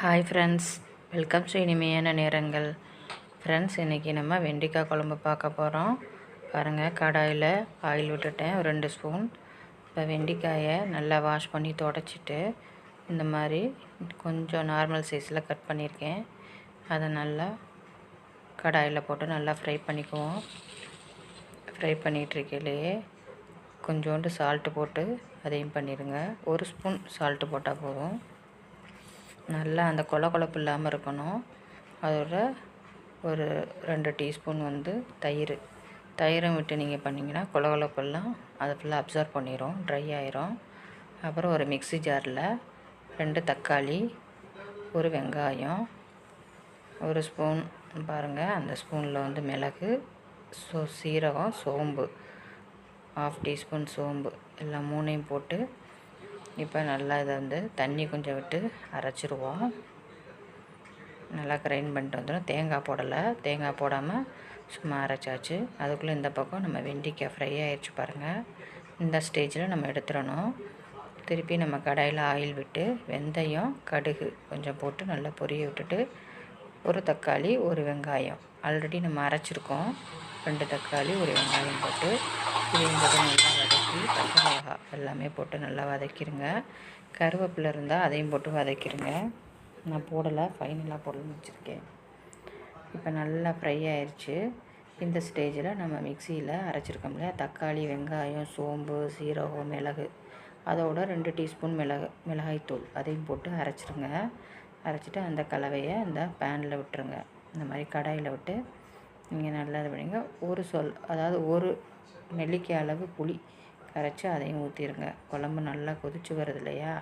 Hi friends welcome to இனிமையான நேரங்கள். Friends இன்றைக்கி நம்ம வெண்டைக்காய் குழம்பு பார்க்க போகிறோம் பாருங்கள் கடாயில் ஆயில் விட்டுட்டேன் ஒரு ரெண்டு ஸ்பூன். இப்போ வெண்டைக்காயை நல்லா வாஷ் பண்ணி தொடச்சிட்டு இந்த மாதிரி கொஞ்சம் நார்மல் சைஸில் கட் பண்ணியிருக்கேன். அதை நல்லா கடாயில் போட்டு நல்லா ஃப்ரை பண்ணிக்குவோம். ஃப்ரை பண்ணிகிட்ருக்கையிலேயே கொஞ்சோண்டு சால்ட்டு போட்டு அதையும் பண்ணிடுங்க. ஒரு ஸ்பூன் சால்ட்டு போட்டால் போதும். நல்லா அந்த கொல கொழப்பு இல்லாமல் இருக்கணும். அதோட ஒரு ரெண்டு டீஸ்பூன் வந்து தயிர். தயிரை விட்டு நீங்கள் பண்ணிங்கன்னா கொல கொழப்பெல்லாம் அதை ஃபுல்லாக அப்சர்வ் பண்ணிடும் ட்ரை ஆயிரும். அப்புறம் ஒரு மிக்சி ஜாரில் ரெண்டு தக்காளி ஒரு வெங்காயம் ஒரு ஸ்பூன் பாருங்கள் அந்த ஸ்பூனில் வந்து மிளகு சோ சீரகம் சோம்பு ஆஃப் டீஸ்பூன் சோம்பு எல்லாம் மூணையும் போட்டு இப்போ நல்லா இதை வந்து தண்ணி கொஞ்சம் விட்டு அரைச்சிருவோம். நல்லா கிரைண்ட் பண்ணிட்டு வந்துடும் தேங்காய் போடலை. தேங்காய் போடாமல் சும்மா அரைச்சாச்சு. அதுக்குள்ளே இந்த பக்கம் நம்ம வெண்டிக்காய் ஃப்ரை ஆகிடுச்சு பாருங்கள் இந்த ஸ்டேஜில் நம்ம எடுத்துடணும். திருப்பி நம்ம கடாயில் ஆயில் விட்டு வெந்தயம் கடுகு கொஞ்சம் போட்டு நல்லா பொரிய விட்டுட்டு ஒரு தக்காளி ஒரு வெங்காயம். ஆல்ரெடி நம்ம அரைச்சிருக்கோம். ரெண்டு தக்காளி ஒரு வெங்காயம் போட்டு. இது போட்டு நல்லா இஞ்சி பச்சை மிளகா எல்லாமே போட்டு நல்லா வதக்கிடுங்க கருவேப்பிலை இருந்தால் அதையும் போட்டு வதக்கிடுங்க நான் போடலை ஃபைனலாக போடணும்னு வச்சுருக்கேன். இப்போ நல்லா ஃப்ரை ஆயிடுச்சு இந்த ஸ்டேஜில் நம்ம மிக்சியில் அரைச்சிருக்கோம் இல்லையா? தக்காளி வெங்காயம் சோம்பு சீரகம் மிளகு. அதோட ரெண்டு டீஸ்பூன் மிளகு மிளகாய்த்தூள் அதையும் போட்டு அரைச்சிருங்க. அரைச்சிட்டு அந்த கலவையை இந்த பேனில் விட்டுருங்க. இந்த மாதிரி கடாயில் விட்டு நீங்கள் நல்லா இது பண்ணிங்க ஒரு சொல் அதாவது ஒரு நெல்லிக்காய் அளவு புளி கரைச்சி அதையும் ஊற்றிடுங்க குழம்பு நல்லா கொதிச்சு வருது இல்லையா?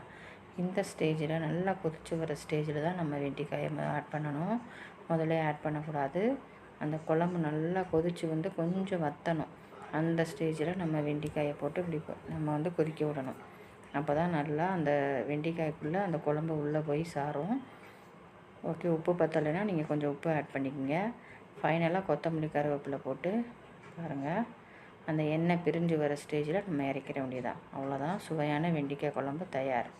இந்த ஸ்டேஜில் நல்லா கொதிச்சு வர ஸ்டேஜில் தான் நம்ம வெண்டிக்காயை ஆட் பண்ணணும். முதல்ல ஆட் பண்ணக்கூடாது. அந்த குழம்பு நல்லா கொதித்து வந்து கொஞ்சம் வற்றணும் அந்த ஸ்டேஜில் நம்ம வெண்டிக்காயை போட்டு இப்படி நம்ம வந்து கொதிக்க விடணும். அப்போ தான் நல்லா அந்த வெண்டிக்காய்க்குள்ளே அந்த குழம்பு உள்ளே போய் சாரும். ஓகே உப்பு பத்தலைன்னா நீங்கள் கொஞ்சம் உப்பு ஆட் பண்ணிக்கோங்க. ஃபைனலாக கொத்தமல்லி கருவேப்பிலை போட்டு பாருங்கள் அந்த எண்ணெய் பிரிஞ்சு வர ஸ்டேஜில் நம்ம இறக்கிற வேண்டியதான் அவ்வளோதான் சுவையான வெண்டிக்காய் குழம்பு தயார்.